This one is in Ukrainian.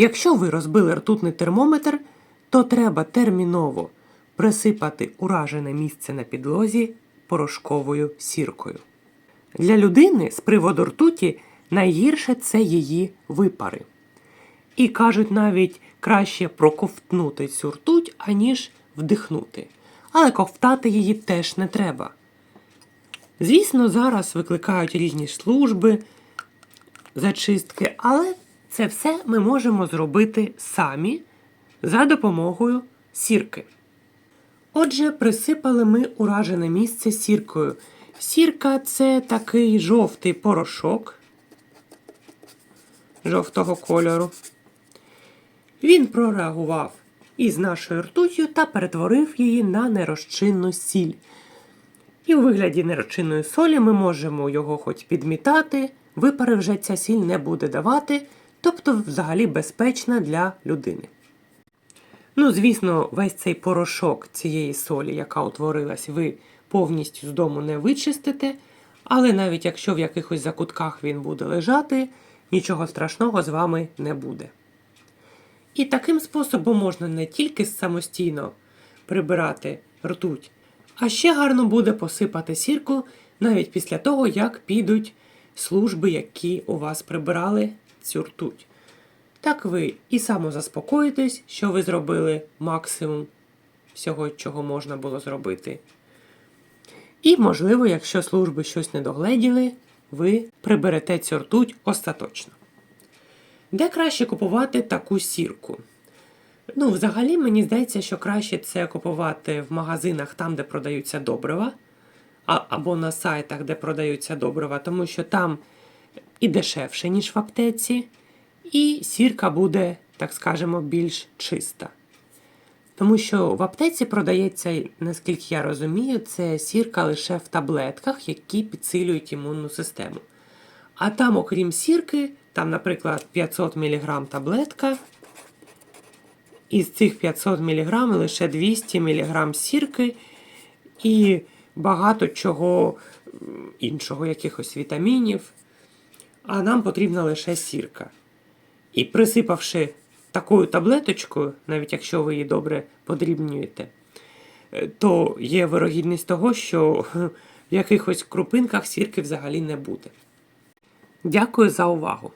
Якщо ви розбили ртутний термометр, то треба терміново присипати уражене місце на підлозі порошковою сіркою. Для людини з приводу ртуті найгірше це її випари. І кажуть, навіть краще проковтнути цю ртуть, аніж вдихнути. Але ковтати її теж не треба. Звісно, зараз викликають різні служби, зачистки, але це все ми можемо зробити самі за допомогою сірки. Отже, присипали ми уражене місце сіркою. Сірка це такий жовтий порошок жовтого кольору. Він прореагував із нашою ртуттю та перетворив її на нерозчинну сіль. І у вигляді нерозчинної солі ми можемо його хоч підмітати, випари вже ця сіль не буде давати, тобто взагалі безпечна для людини. Ну, звісно, весь цей порошок цієї солі, яка утворилась, ви повністю з дому не вичистите, але навіть якщо в якихось закутках він буде лежати, нічого страшного з вами не буде. І таким способом можна не тільки самостійно прибирати ртуть, а ще гарно буде посипати сірку навіть після того, як підуть служби, які у вас прибирали цю ртуть. Так ви і самозаспокоїтесь, що ви зробили максимум всього, чого можна було зробити. І, можливо, якщо служби щось не догледіли, ви приберете цю ртуть остаточно. Де краще купувати таку сірку? Ну, взагалі, мені здається, що краще це купувати в магазинах там, де продаються добрива, або на сайтах, де продаються добрива, тому що там і дешевше, ніж в аптеці, і сірка буде, так скажемо, більш чиста. Тому що в аптеці продається, наскільки я розумію, це сірка лише в таблетках, які підсилюють імунну систему. А там, окрім сірки, там, наприклад, 500 мг таблетка. Із цих 500 мг лише 200 мг сірки і багато чого іншого, якихось вітамінів. А нам потрібна лише сірка. І присипавши такою таблеточкою, навіть якщо ви її добре подрібнюєте, е, то є вирогідність того, що в якихось крупинках сірки взагалі не буде. Дякую за увагу!